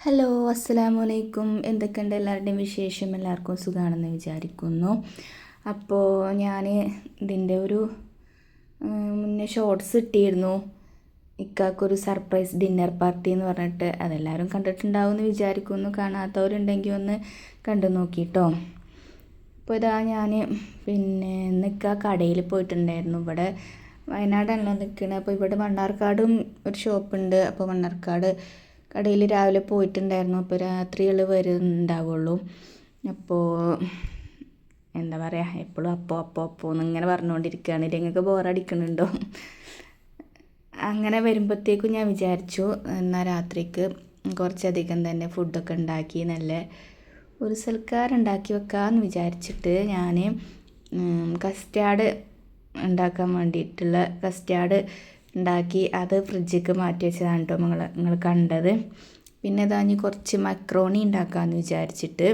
Hello അസ്സലാമു അലൈക്കും എന്തൊക്കെയുണ്ട് എല്ലാവരുടെയും വിശേഷം? എല്ലാവർക്കും സുഖമാണെന്ന് വിചാരിക്കുന്നു. അപ്പോൾ ഞാൻ ഇതിന്റെ ഒരു മുന്നേ ഷോർട്സ് ഇട്ടിരുന്നു. ഇക്കാക്കൊരു സർപ്രൈസ് ഡിന്നർ പാർട്ടി എന്ന് പറഞ്ഞിട്ട് അതെല്ലാവരും കണ്ടിട്ടുണ്ടാവും എന്ന് വിചാരിക്കുന്നു. കാണാത്തവരുണ്ടെങ്കിൽ ഒന്ന് കണ്ടു നോക്കിട്ടോ. അപ്പോൾ ഇതാ ഞാൻ പിന്നെ നിൽക്കുക കടയിൽ പോയിട്ടുണ്ടായിരുന്നു. ഇവിടെ വയനാടാണല്ലോ നിൽക്കുന്നത് അപ്പോൾ ഇവിടെ മണ്ണാർക്കാടും ഒരു ഷോപ്പുണ്ട് അപ്പോൾ മണ്ണാർക്കാട് കടയിൽ രാവിലെ പോയിട്ടുണ്ടായിരുന്നു. അപ്പോൾ രാത്രികൾ വരുന്നുണ്ടാവുള്ളൂ അപ്പോൾ എന്താ പറയുക എപ്പോഴും അപ്പോൾ അപ്പോൾ അപ്പോൾ എന്നിങ്ങനെ പറഞ്ഞുകൊണ്ടിരിക്കുകയാണ് നിങ്ങൾക്ക് ബോറടിക്കുന്നുണ്ടോ അങ്ങനെ വരുമ്പോഴത്തേക്കും ഞാൻ വിചാരിച്ചു എന്നാൽ രാത്രിക്ക് കുറച്ചധികം തന്നെ ഫുഡൊക്കെ ഉണ്ടാക്കി നല്ല ഒരു സൽക്കാരം ഉണ്ടാക്കി വെക്കാമെന്ന് വിചാരിച്ചിട്ട് ഞാൻ കസ്റ്റാർഡ് ഉണ്ടാക്കാൻ വേണ്ടിയിട്ടുള്ള കസ്റ്റാർഡ് ഉണ്ടാക്കി അത് ഫ്രിഡ്ജിക്ക് മാറ്റി വെച്ചതാണ് കേട്ടോ നിങ്ങൾ നിങ്ങൾ കണ്ടത്. പിന്നെ ഇതാ ഇനി കുറച്ച് മക്രോണി ഉണ്ടാക്കാമെന്ന് വിചാരിച്ചിട്ട്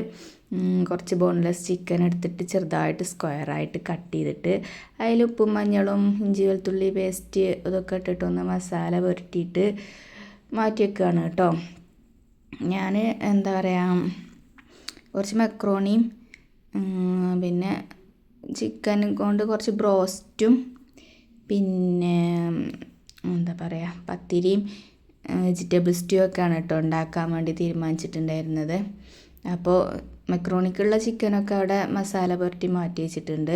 കുറച്ച് ബോൺലെസ് ചിക്കൻ എടുത്തിട്ട് ചെറുതായിട്ട് സ്ക്വയറായിട്ട് കട്ട് ചെയ്തിട്ട് അതിൽ ഉപ്പും മഞ്ഞളും ഇഞ്ചി വെളുത്തുള്ളി പേസ്റ്റ് ഇതൊക്കെ ഇട്ടിട്ട് ഒന്ന് മസാല പുരട്ടിയിട്ട് മാറ്റി വെക്കുകയാണ് കേട്ടോ ഞാൻ എന്താ പറയുക കുറച്ച് മക്രോണിയും പിന്നെ ചിക്കൻ കൊണ്ട് കുറച്ച് ബ്രോസ്റ്റും പിന്നെ എന്താ പറയുക പത്തിരിയും വെജിറ്റബിൾ സ്റ്റൂ ഒക്കെയാണ് കേട്ടോ ഉണ്ടാക്കാൻ വേണ്ടി തീരുമാനിച്ചിട്ടുണ്ടായിരുന്നത്. അപ്പോൾ മെക്രോണിക്കുള്ള ചിക്കനൊക്കെ അവിടെ മസാല പുരട്ടി മാറ്റി വെച്ചിട്ടുണ്ട്.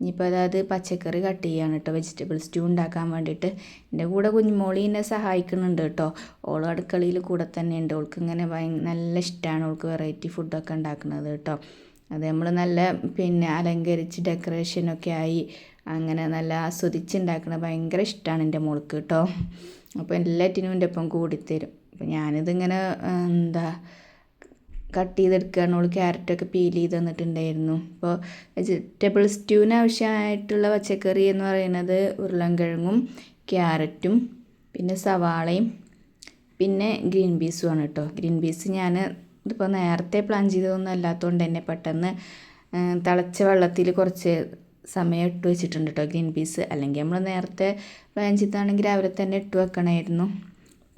ഇനിയിപ്പോൾ അതായത് പച്ചക്കറി കട്ട് ചെയ്യാണ് കേട്ടോ വെജിറ്റബിൾ സ്റ്റ്യൂ ഉണ്ടാക്കാൻ വേണ്ടിയിട്ട്. എന്റെ കൂടെ കുഞ്ഞുമോളി എന്നെ സഹായിക്കുന്നുണ്ട് കേട്ടോ. ഓൾ അടുക്കളയിൽ കൂടെ തന്നെ ഉണ്ട് ഓൾക്ക് ഇങ്ങനെ നല്ല ഇഷ്ടമാണ് ഓൾക്ക് വെറൈറ്റി ഫുഡൊക്കെ ഉണ്ടാക്കുന്നത് കേട്ടോ. അത് നമ്മൾ നല്ല പിന്നെ അലങ്കരിച്ച് ഡെക്കറേഷനൊക്കെ ആയി അങ്ങനെ നല്ല ആസ്വദിച്ച് ഉണ്ടാക്കുന്നത് ഭയങ്കര ഇഷ്ടമാണ് എന്റെ മോൾക്ക് കേട്ടോ. അപ്പോൾ എല്ലാറ്റിനും എന്റെ ഒപ്പം കൂടിത്തരും. അപ്പോൾ ഞാനിതിങ്ങനെ എന്താ കട്ട് ചെയ്തെടുക്കുകയാണ് ഓൾ ക്യാരറ്റൊക്കെ പീൽ ചെയ്ത് തന്നിട്ടുണ്ടായിരുന്നു. അപ്പോൾ വെജിറ്റബിൾ സ്റ്റൂവിന് ആവശ്യമായിട്ടുള്ള പച്ചക്കറി എന്ന് പറയുന്നത് ഉരുളൻകിഴങ്ങും ക്യാരറ്റും പിന്നെ സവാളയും പിന്നെ ഗ്രീൻ പീസുമാണ് കേട്ടോ. ഗ്രീൻ പീസ് ഞാൻ ഇതിപ്പോൾ നേരത്തെ പ്ലാൻ ചെയ്തതൊന്നും അല്ലാത്തതുകൊണ്ട് തന്നെ പെട്ടെന്ന് തിളച്ച വെള്ളത്തിൽ കുറച്ച് സമയം ഇട്ട് വെച്ചിട്ടുണ്ട് കേട്ടോ ഗ്രീൻ പീസ്. അല്ലെങ്കിൽ നമ്മൾ നേരത്തെ പ്ലാൻ ചെയ്താണെങ്കിൽ രാവിലെ തന്നെ ഇട്ട് വെക്കണമായിരുന്നു.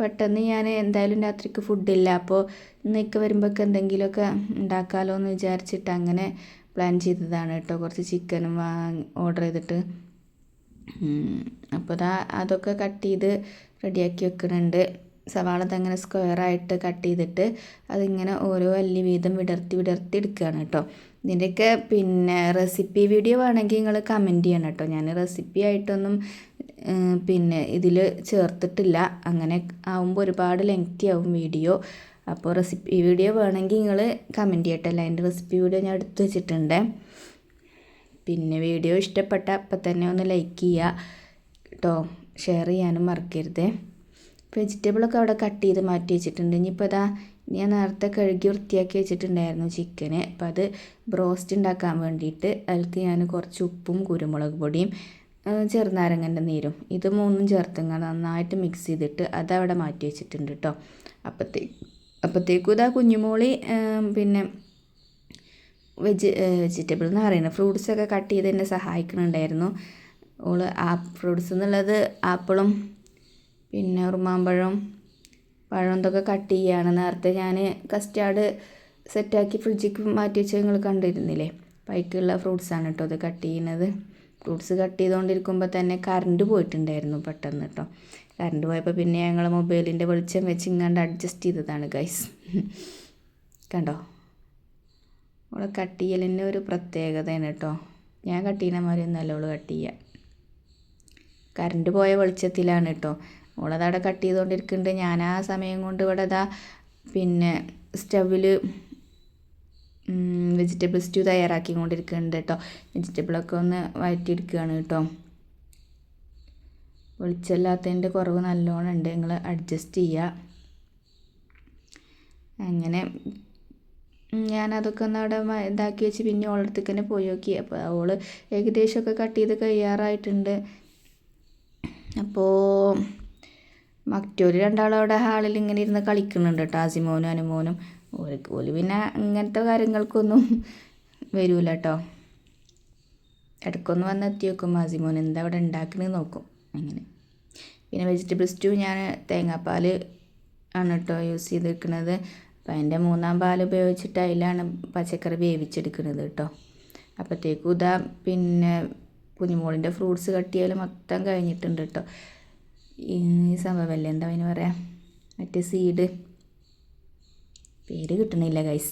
പെട്ടെന്ന് ഞാൻ എന്തായാലും രാത്രിക്ക് ഫുഡില്ല അപ്പോൾ ഇന്നൊക്കെ വരുമ്പോഴൊക്കെ എന്തെങ്കിലുമൊക്കെ ഉണ്ടാക്കാമല്ലോ എന്ന് വിചാരിച്ചിട്ട് അങ്ങനെ പ്ലാൻ ചെയ്തതാണ് കേട്ടോ കുറച്ച് ചിക്കനും വാങ്ങി ഓർഡർ ചെയ്തിട്ട്. അപ്പോൾ അതാ അതൊക്കെ കട്ട് ചെയ്ത് റെഡിയാക്കി വെക്കുന്നുണ്ട് സവാള അതങ്ങനെ സ്ക്വയറായിട്ട് കട്ട് ചെയ്തിട്ട് അതിങ്ങനെ ഓരോ അല്ലി വീതം വിടർത്തി വിടർത്തി എടുക്കുകയാണ് കേട്ടോ ഇതിന്റെയൊക്കെ പിന്നെ റെസിപ്പി വീഡിയോ വേണമെങ്കിൽ നിങ്ങൾ കമന്റ് ചെയ്യണം കേട്ടോ. ഞാൻ റെസിപ്പി ആയിട്ടൊന്നും പിന്നെ ഇതിൽ ചേർത്തിട്ടില്ല. അങ്ങനെ ആവുമ്പോൾ ഒരുപാട് ലെങ്തി ആവും വീഡിയോ അപ്പോൾ റെസിപ്പി വീഡിയോ വേണമെങ്കിൽ നിങ്ങൾ കമന്റ് ചെയ്യട്ടല്ല അതിന്റെ റെസിപ്പി വീഡിയോ ഞാൻ എടുത്തു വെച്ചിട്ടുണ്ട്. പിന്നെ വീഡിയോ ഇഷ്ടപ്പെട്ട അപ്പം തന്നെ ഒന്ന് ലൈക്ക് ചെയ്യുക കേട്ടോ. ഷെയർ ചെയ്യാനും മറക്കരുത്. വെജിറ്റബിളൊക്കെ അവിടെ കട്ട് ചെയ്ത് മാറ്റി വെച്ചിട്ടുണ്ട്. ഇനിയിപ്പോൾ അതാ ഞാൻ നേരത്തെ കഴുകി വൃത്തിയാക്കി വെച്ചിട്ടുണ്ടായിരുന്നു ചിക്കന് അപ്പം അത് ബ്രോസ്റ്റ് ഉണ്ടാക്കാൻ വേണ്ടിയിട്ട് അതിൽക്ക് ഞാൻ കുറച്ച് ഉപ്പും കുരുമുളക് പൊടിയും ചെറുനാരങ്ങന്റെ നീരും ഇത് മൂന്നും ചേർത്തങ്ങ നന്നായിട്ട് മിക്സ് ചെയ്തിട്ട് അതവിടെ മാറ്റി വെച്ചിട്ടുണ്ട് കേട്ടോ അപ്പത്തേ അപ്പോഴത്തേക്കും ഇതാ കുഞ്ഞുമോളി പിന്നെ വെജ് വെജിറ്റബിൾ എന്ന് പറയുന്നത്. ഫ്രൂട്ട്സൊക്കെ കട്ട് ചെയ്ത് എന്നെ സഹായിക്കുന്നുണ്ടായിരുന്നു ഓൾ ആ ഫ്രൂട്ട്സ് എന്നുള്ളത് ആപ്പിളും പിന്നെ ഉറുമാമ്പഴം പഴം ഇതൊക്കെ കട്ട് ചെയ്യുകയാണ് നേരത്തെ ഞാൻ കസ്റ്റാർഡ് സെറ്റാക്കി ഫ്രിഡ്ജിക്ക് മാറ്റി വെച്ച് നിങ്ങൾ കണ്ടിരുന്നില്ലേ? പൈക്കുള്ള ഫ്രൂട്ട്സാണ് കേട്ടോ അത് കട്ട് ചെയ്യുന്നത്. ഫ്രൂട്ട്സ് കട്ട് ചെയ്തുകൊണ്ടിരിക്കുമ്പോൾ തന്നെ കറണ്ട് പോയിട്ടുണ്ടായിരുന്നു പെട്ടെന്ന് കേട്ടോ കറണ്ട് പോയപ്പോൾ പിന്നെ ഞങ്ങൾ മൊബൈലിന്റെ വെളിച്ചം വെച്ച് ഇങ്ങാണ്ട് അഡ്ജസ്റ്റ് ചെയ്തതാണ് ഗൈസ് കണ്ടോ? അവളെ കട്ട് ചെയ്യലിന്റെ ഒരു പ്രത്യേകതയാണ് കേട്ടോ ഞാൻ കട്ട് ചെയ്യുന്ന മാതിരി ഒന്നല്ല അവൾ കട്ട് ചെയ്യുക കറണ്ട് പോയ വെളിച്ചത്തിലാണ് കേട്ടോ ഓളതവിടെ കട്ട് ചെയ്തുകൊണ്ടിരിക്കുന്നുണ്ട് ഞാൻ ആ സമയം കൊണ്ട് ഇവിടെ ഇതാ പിന്നെ സ്റ്റവിൽ വെജിറ്റബിൾ സ്റ്റൂ തയ്യാറാക്കിക്കൊണ്ടിരിക്കുന്നുണ്ട് കേട്ടോ വെജിറ്റബിളൊക്കെ ഒന്ന് വഴറ്റിയെടുക്കുകയാണ് കേട്ടോ വെളിച്ചമില്ലാത്തതിന്റെ കുറവ് നല്ലോണം ഉണ്ട്. നിങ്ങൾ അഡ്ജസ്റ്റ് ചെയ്യുക അങ്ങനെ ഞാനതൊക്കെ ഒന്ന് അവിടെ ഇതാക്കി വെച്ച് പിന്നെ ഓളടുത്തേക്ക് തന്നെ പോയി നോക്കി. അപ്പോൾ ഓൾ ഏകദേശമൊക്കെ കട്ട് ചെയ്ത് കഴിയാറായിട്ടുണ്ട്. അപ്പോൾ മറ്റൊരു രണ്ടാളും അവിടെ ഹാളിൽ ഇങ്ങനെ ഇരുന്ന് കളിക്കുന്നുണ്ട് കേട്ടോ ആസിമോനും അനുമോനും. ഓർക്ക് ഓൽ പിന്നെ ഇങ്ങനത്തെ കാര്യങ്ങൾക്കൊന്നും വരൂല കേട്ടോ ഇടയ്ക്കൊന്ന് വന്ന് എത്തി നോക്കും ആസിമോൻ എന്താ അവിടെ ഉണ്ടാക്കണമെന്ന് നോക്കും അങ്ങനെ. പിന്നെ വെജിറ്റബിൾ സ്റ്റൂ ഞാൻ തേങ്ങാപ്പാൽ ആണ് കേട്ടോ യൂസ് ചെയ്തിരിക്കുന്നത് അപ്പം അതിന്റെ മൂന്നാം പാൽ ഉപയോഗിച്ചിട്ട് അതിലാണ് പച്ചക്കറി വേവിച്ചെടുക്കുന്നത് കേട്ടോ അപ്പോഴത്തേക്കും ഇതാ പിന്നെ കുഞ്ഞുമോളിന്റെ ഫ്രൂട്ട്സ് കട്ട് ചെയ്യൽ മൊത്തം കഴിഞ്ഞിട്ടുണ്ട് കേട്ടോ ഈ സംഭവമല്ലേ എന്താ അതിന് പറയാം? മറ്റേ സീഡ് പേര് കിട്ടണില്ല ഗൈസ്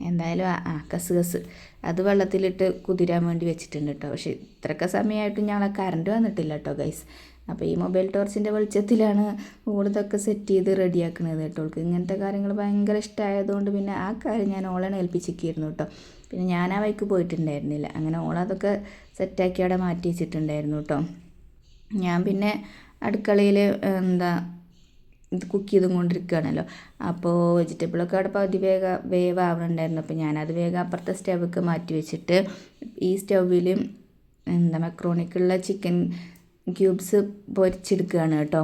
എന്തായാലും ആ കസ് കസ്. അത് വെള്ളത്തിലിട്ട് കുതിരാൻ വേണ്ടി വെച്ചിട്ടുണ്ട് കേട്ടോ പക്ഷേ ഇത്രയൊക്കെ സമയമായിട്ടും ഞങ്ങളെ കറണ്ട് വന്നിട്ടില്ല കേട്ടോ ഗൈസ് അപ്പോൾ ഈ മൊബൈൽ ടോർച്ചിന്റെ വെളിച്ചത്തിലാണ് കൂടുതലൊക്കെ സെറ്റ് ചെയ്ത് റെഡിയാക്കുന്നത് കേട്ടോ അവൾക്ക് ഇങ്ങനത്തെ കാര്യങ്ങൾ ഭയങ്കര ഇഷ്ടമായതുകൊണ്ട് പിന്നെ ആ കാര്യം ഞാൻ ഓളാണ് ഏൽപ്പിച്ചിരിക്കുന്നു കേട്ടോ പിന്നെ ഞാൻ ആ വൈക്ക് പോയിട്ടുണ്ടായിരുന്നില്ല. അങ്ങനെ ഓളതൊക്കെ സെറ്റാക്കി അവിടെ മാറ്റി വെച്ചിട്ടുണ്ടായിരുന്നു കേട്ടോ ഞാൻ പിന്നെ അടുക്കളയിൽ എന്താ ഇത് കുക്ക് ചെയ്തും കൊണ്ടിരിക്കുകയാണല്ലോ അപ്പോൾ വെജിറ്റബിളൊക്കെ അവിടെ പകുതി വേഗ വേവാവുന്നുണ്ടായിരുന്നു അപ്പോൾ ഞാനത് വേഗം അപ്പുറത്തെ സ്റ്റവൊക്കെ മാറ്റി വെച്ചിട്ട് ഈ സ്റ്റൗവിൽ എന്താ മക്രോണിക്കുള്ള ചിക്കൻ ക്യൂബ്സ് പൊരിച്ചെടുക്കുകയാണ് കേട്ടോ.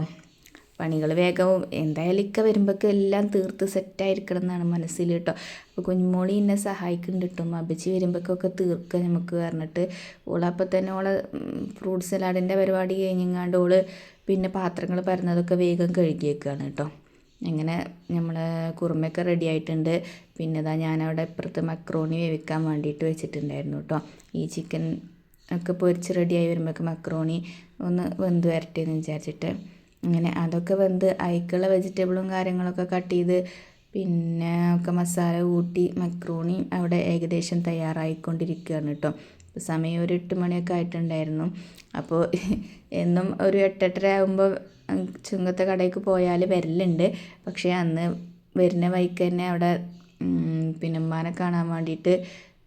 പണികൾ വേഗവും എന്തായാലും ഇക്ക വരുമ്പോഴേക്കും എല്ലാം തീർത്ത് സെറ്റായിരിക്കണം എന്നാണ് മനസ്സിൽ കേട്ടോ. അപ്പോൾ കുഞ്ഞുമോളി എന്നെ സഹായിക്കുന്നുണ്ട് കേട്ടോ. അബിച്ചി വരുമ്പോഴേക്കൊക്കെ തീർക്കുക നമുക്ക് പറഞ്ഞിട്ട്. ഓളപ്പം തന്നെ ഓളെ ഫ്രൂട്ട് സലാഡിന്റെ പരിപാടി കഴിഞ്ഞെങ്ങാണ്ട് ഓൾ പിന്നെ പാത്രങ്ങൾ പരന്നതൊക്കെ വേഗം കഴുകി വെക്കുകയാണ് കേട്ടോ. അങ്ങനെ നമ്മൾ കുറുമയൊക്കെ റെഡി ആയിട്ടുണ്ട്. പിന്നെ ഇതാ ഞാനവിടെ ഇപ്പുറത്ത് മക്രോണി വേവിക്കാൻ വേണ്ടിയിട്ട് വെച്ചിട്ടുണ്ടായിരുന്നു കേട്ടോ. ഈ ചിക്കൻ ഒക്കെ പൊരിച്ച് റെഡിയായി വരുമ്പോഴൊക്കെ മക്രോണി ഒന്ന് വെന്ത് വരട്ടെ എന്ന് വിചാരിച്ചിട്ട്. അങ്ങനെ അതൊക്കെ വെന്ത് അതിലേക്കുള്ള വെജിറ്റബിളും കാര്യങ്ങളൊക്കെ കട്ട് ചെയ്ത് പിന്നെ ഒക്കെ മസാല കൂട്ടി മക്രോണി അവിടെ ഏകദേശം തയ്യാറായിക്കൊണ്ടിരിക്കുകയാണ് കേട്ടോ. സമയം ഒരു എട്ട് മണിയൊക്കെ ആയിട്ടുണ്ടായിരുന്നു. അപ്പോൾ എന്നും ഒരു എട്ടെട്ടര ആകുമ്പോൾ ചുങ്കത്തെ കടയ്ക്ക് പോയാൽ വരലുണ്ട്. പക്ഷേ അന്ന് വരുന്ന വഴിക്ക് തന്നെ അവിടെ പിന്നെ ഉമ്മാനെ കാണാൻ വേണ്ടിയിട്ട്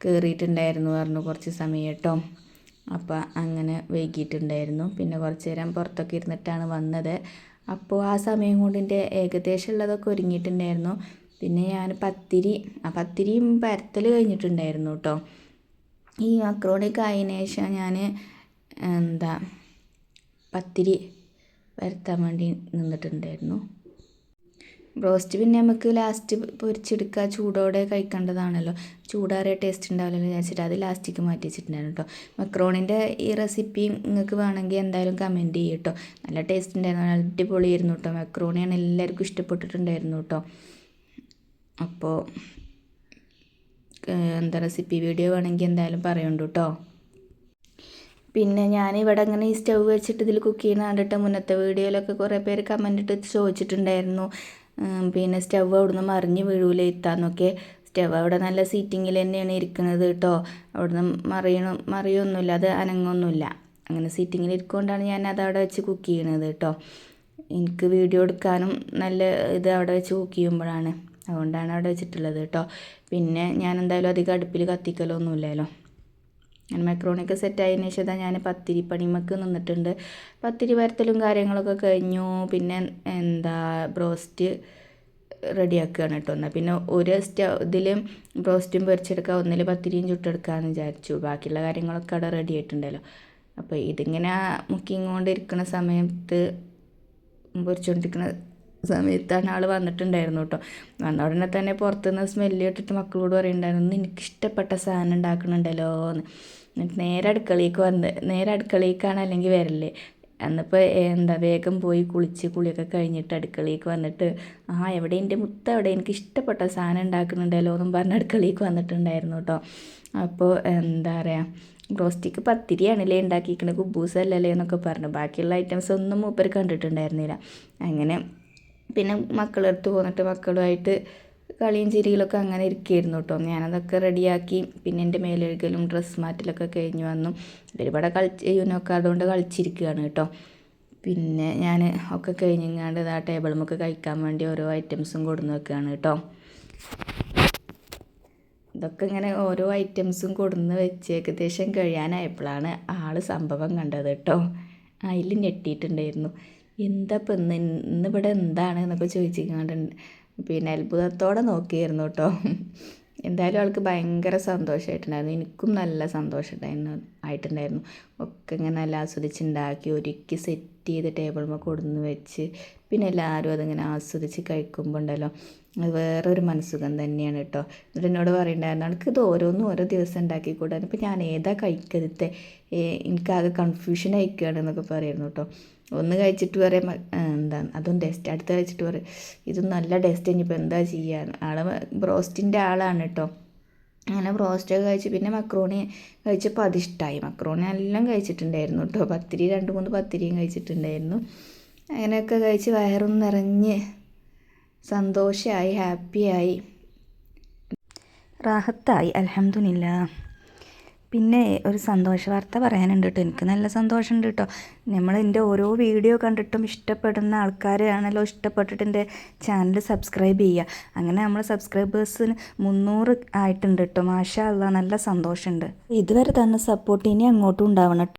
കയറിയിട്ടുണ്ടായിരുന്നു പറഞ്ഞു കുറച്ച് സമയം കേട്ടോ. അപ്പോൾ അങ്ങനെ വൈകിയിട്ടുണ്ടായിരുന്നു. പിന്നെ കുറച്ച് നേരം പുറത്തൊക്കെ ഇരുന്നിട്ടാണ് വന്നത്. അപ്പോൾ ആ സമയം കൊണ്ട് എന്റെ ഏകദേശം ഉള്ളതൊക്കെ ഒരുങ്ങിയിട്ടുണ്ടായിരുന്നു. പിന്നെ ഞാൻ പത്തിരി ആ പത്തിരിയും പരത്തൽ കഴിഞ്ഞിട്ടുണ്ടായിരുന്നു കേട്ടോ ഈ മക്രോണിക്ക് ആയതിനു ശേഷം ഞാൻ എന്താ പത്തിരി പരത്താൻ വേണ്ടി നിന്നിട്ടുണ്ടായിരുന്നു. ബ്രോസ്റ്റ് പിന്നെ നമുക്ക് ലാസ്റ്റ് പൊരിച്ചെടുക്കുക ചൂടോടെ കഴിക്കേണ്ടതാണല്ലോ. ചൂടാറിയ ടേസ്റ്റ് ഉണ്ടാവില്ലല്ലോ വിചാരിച്ചിട്ട് അത് ലാസ്റ്റിക്ക് മാറ്റി വെച്ചിട്ടുണ്ടായിരുന്നു കേട്ടോ മക്രോണിന്റെ ഈ റെസിപ്പി നിങ്ങൾക്ക് വേണമെങ്കിൽ എന്തായാലും കമന്റ് ചെയ്യും കേട്ടോ നല്ല ടേസ്റ്റ് ഉണ്ടായിരുന്നു നല്ല അടിപൊളിയായിരുന്നു കേട്ടോ മക്രോണിയാണ് എല്ലാവർക്കും ഇഷ്ടപ്പെട്ടിട്ടുണ്ടായിരുന്നു കേട്ടോ അപ്പോൾ എന്താ റെസിപ്പി വീഡിയോ വേണമെങ്കിൽ എന്തായാലും പറയുന്നുണ്ട് കേട്ടോ പിന്നെ ഞാൻ ഇവിടെ അങ്ങനെ ഈ സ്റ്റൗ വെച്ചിട്ട് ഇതിൽ കുക്ക് ചെയ്യുന്ന കണ്ടിട്ട് മുന്നത്തെ വീഡിയോയിലൊക്കെ കുറേ പേര് കമന്റ് ഇട്ട് ചോദിച്ചിട്ടുണ്ടായിരുന്നു. പിന്നെ സ്റ്റവ് അവിടുന്ന് മറിഞ്ഞ് വീഴൂല ഇത്താന്നൊക്കെ. സ്റ്റവ് അവിടെ നല്ല സീറ്റിങ്ങിൽ തന്നെയാണ് ഇരിക്കുന്നത് കേട്ടോ. അവിടുന്ന് മറിയണം മറിയൊന്നുമില്ല അത് അനങ്ങൊന്നുമില്ല. അങ്ങനെ സീറ്റിങ്ങിൽ ഇരിക്കൊണ്ടാണ് ഞാൻ അത് അവിടെ വെച്ച് കുക്ക് ചെയ്യണത് കേട്ടോ. എനിക്ക് വീഡിയോ എടുക്കാനും നല്ല ഇത് അവിടെ വെച്ച് കുക്ക് ചെയ്യുമ്പോഴാണ്. അതുകൊണ്ടാണ് അവിടെ വെച്ചിട്ടുള്ളത് കേട്ടോ. പിന്നെ ഞാൻ എന്തായാലും അധികം അടുപ്പിൽ കത്തിക്കലൊന്നുമില്ലല്ലോ. ഞാൻ മക്രോണിയൊക്കെ സെറ്റ് ആയതിനു ശേഷം ഞാൻ പത്തിരി പണിമക്ക് നിന്നിട്ടുണ്ട്. പത്തിരി വരത്തലും കാര്യങ്ങളൊക്കെ കഴിഞ്ഞു. പിന്നെ എന്താ ബ്രോസ്റ്റ് റെഡിയാക്കുകയാണ് കേട്ടോ. എന്നാൽ പിന്നെ ഒരു സ്റ്റ ഇതിൽ ബ്രോസ്റ്റും പൊരിച്ചെടുക്കുക ഒന്നിൽ പത്തിരിയും ചുട്ടെടുക്കാമെന്ന് വിചാരിച്ചു. ബാക്കിയുള്ള കാര്യങ്ങളൊക്കെ അവിടെ റെഡി ആയിട്ടുണ്ടല്ലോ. അപ്പോൾ ഇതിങ്ങനെ മുക്കിങ് കൊണ്ടിരിക്കുന്ന സമയത്ത് പൊരിച്ചുകൊണ്ടിരിക്കുന്ന സമയത്താണ് ആൾ വന്നിട്ടുണ്ടായിരുന്നു കേട്ടോ വന്ന ഉടനെ തന്നെ പുറത്തുനിന്ന് സ്മെല്ല് ഇട്ടിട്ട് മക്കളോട് പറയുന്നുണ്ടായിരുന്നു എനിക്ക് ഇഷ്ടപ്പെട്ട സാധനം ഉണ്ടാക്കണുണ്ടല്ലോ എന്ന്. എന്നിട്ട് നേരെ അടുക്കളയിലേക്ക് വന്ന് നേരെ അടുക്കളയിലേക്കാണ് അല്ലെങ്കിൽ വരല്ലേ അന്നിപ്പോൾ എന്താ വേഗം പോയി കുളിച്ച് കുളിയൊക്കെ കഴിഞ്ഞിട്ട് അടുക്കളയിലേക്ക് വന്നിട്ട് ആ എവിടെ എന്റെ മുത്ത എവിടെ? എനിക്ക് ഇഷ്ടപ്പെട്ട സാധനം ഉണ്ടാക്കുന്നുണ്ടല്ലോ എന്നും പറഞ്ഞ് അടുക്കളയിലേക്ക് വന്നിട്ടുണ്ടായിരുന്നു കേട്ടോ അപ്പോൾ എന്താ പറയുക ബ്രോസ്റ്റിക്ക് പത്തിരിയാണല്ലേ ഉണ്ടാക്കിയിരിക്കുന്നത് കുബൂസല്ലല്ലേ എന്നൊക്കെ പറഞ്ഞു. ബാക്കിയുള്ള ഐറ്റംസ് ഒന്നും മൂപ്പർ കണ്ടിട്ടുണ്ടായിരുന്നില്ല. അങ്ങനെ പിന്നെ മക്കളെടുത്ത് പോന്നിട്ട് മക്കളുമായിട്ട് കളിയും ചിരിയിലൊക്കെ അങ്ങനെ ഇരിക്കുകയായിരുന്നു കേട്ടോ. ഞാനതൊക്കെ റെഡിയാക്കി പിന്നെ എന്റെ മേലൊഴുകലും ഡ്രസ്സ് മാറ്റലൊക്കെ കഴിഞ്ഞ് വന്നു. ഒരുപാട് കളിച്ച് യൂനൊക്കെ അതുകൊണ്ട് കളിച്ചിരിക്കുകയാണ് കേട്ടോ. പിന്നെ ഞാൻ ഒക്കെ കഴിഞ്ഞങ്ങാണ്ട് ആ ടേബിളുമൊക്കെ കഴിക്കാൻ വേണ്ടി ഓരോ ഐറ്റംസും കൊടുന്ന് വെക്കുകയാണ് കേട്ടോ. ഇതൊക്കെ ഇങ്ങനെ ഓരോ ഐറ്റംസും കൊടുന്ന് വെച്ച് ഏകദേശം കഴിയാനായപ്പോഴാണ് ആൾ സംഭവം കണ്ടത് കേട്ടോ. അതിൽ ഞെട്ടിയിട്ടുണ്ടായിരുന്നു. എന്താ ഇപ്പം ഇന്ന്? ഇന്നിവിടെ എന്താണ് എന്നൊക്കെ ചോദിച്ചിരിക്കുന്നുണ്ട് പിന്നെ അത്ഭുതത്തോടെ നോക്കിയായിരുന്നു കേട്ടോ. എന്തായാലും ആൾക്ക് ഭയങ്കര സന്തോഷമായിട്ടുണ്ടായിരുന്നു എനിക്കും നല്ല സന്തോഷമായിട്ടുണ്ടായിരുന്നു ആയിട്ടുണ്ടായിരുന്നു. ഒക്കെ ഇങ്ങനെ നല്ല ആസ്വദിച്ചുണ്ടാക്കി ഒരുക്കി സെറ്റ് ചെയ്ത് ടേബിളിൽ കൊടുന്ന് വെച്ച് പിന്നെ എല്ലാവരും അതിങ്ങനെ ആസ്വദിച്ച് കഴിക്കുമ്പോൾ ഉണ്ടല്ലോ. അത് വേറൊരു മനസ്സുഖം തന്നെയാണ് കേട്ടോ എന്നിട്ട് എന്നോട് പറയണ്ടായിരുന്നു എനിക്ക് ഇത് ഓരോന്നും ഓരോ ദിവസം ഉണ്ടാക്കിക്കൂടാ? ഇപ്പോൾ ഞാൻ ഏതാ കഴിക്കരുത്തെ എനിക്കാകെ കൺഫ്യൂഷൻ അയക്കുകയാണ് എന്നൊക്കെ പറയുന്നു കേട്ടോ ഒന്ന് കഴിച്ചിട്ട് വരെ എന്താണ് അതും ടേസ്റ്റ് അടുത്ത കഴിച്ചിട്ട് പറയും ഇതും നല്ല ടേസ്റ്റ് ഇനിയിപ്പോൾ എന്താ ചെയ്യാൻ ആൾ ബ്രോസ്റ്റിന്റെ ആളാണ് കേട്ടോ അങ്ങനെ ബ്രോസ്റ്റൊക്കെ കഴിച്ച് പിന്നെ മക്രോണി കഴിച്ചപ്പോൾ അതിഷ്ടമായി മക്രോണി എല്ലാം കഴിച്ചിട്ടുണ്ടായിരുന്നു കേട്ടോ. പത്തിരി രണ്ട് മൂന്ന് പത്തിരിയും കഴിച്ചിട്ടുണ്ടായിരുന്നു. അങ്ങനെയൊക്കെ കഴിച്ച് വയറും നിറഞ്ഞ് സന്തോഷമായി ഹാപ്പിയായി. റാഹത്തായി അലഹമില്ല പിന്നെ ഒരു സന്തോഷ വാർത്ത പറയാനുണ്ട് കേട്ടോ എനിക്ക് നല്ല സന്തോഷമുണ്ട് കേട്ടോ നമ്മൾ എന്റെ ഓരോ വീഡിയോ കണ്ടിട്ടും ഇഷ്ടപ്പെടുന്ന ആൾക്കാരാണല്ലോ ഇഷ്ടപ്പെട്ടിട്ട് എന്റെ ചാനൽ സബ്സ്ക്രൈബ് ചെയ്യുക. അങ്ങനെ നമ്മൾ സബ്സ്ക്രൈബേഴ്സിന് മുന്നൂറ് ആയിട്ടുണ്ട് കേട്ടോ മാഷാ അല്ല നല്ല സന്തോഷമുണ്ട്. ഇതുവരെ തന്ന സപ്പോർട്ട് ഇനി അങ്ങോട്ടും ഉണ്ടാവണം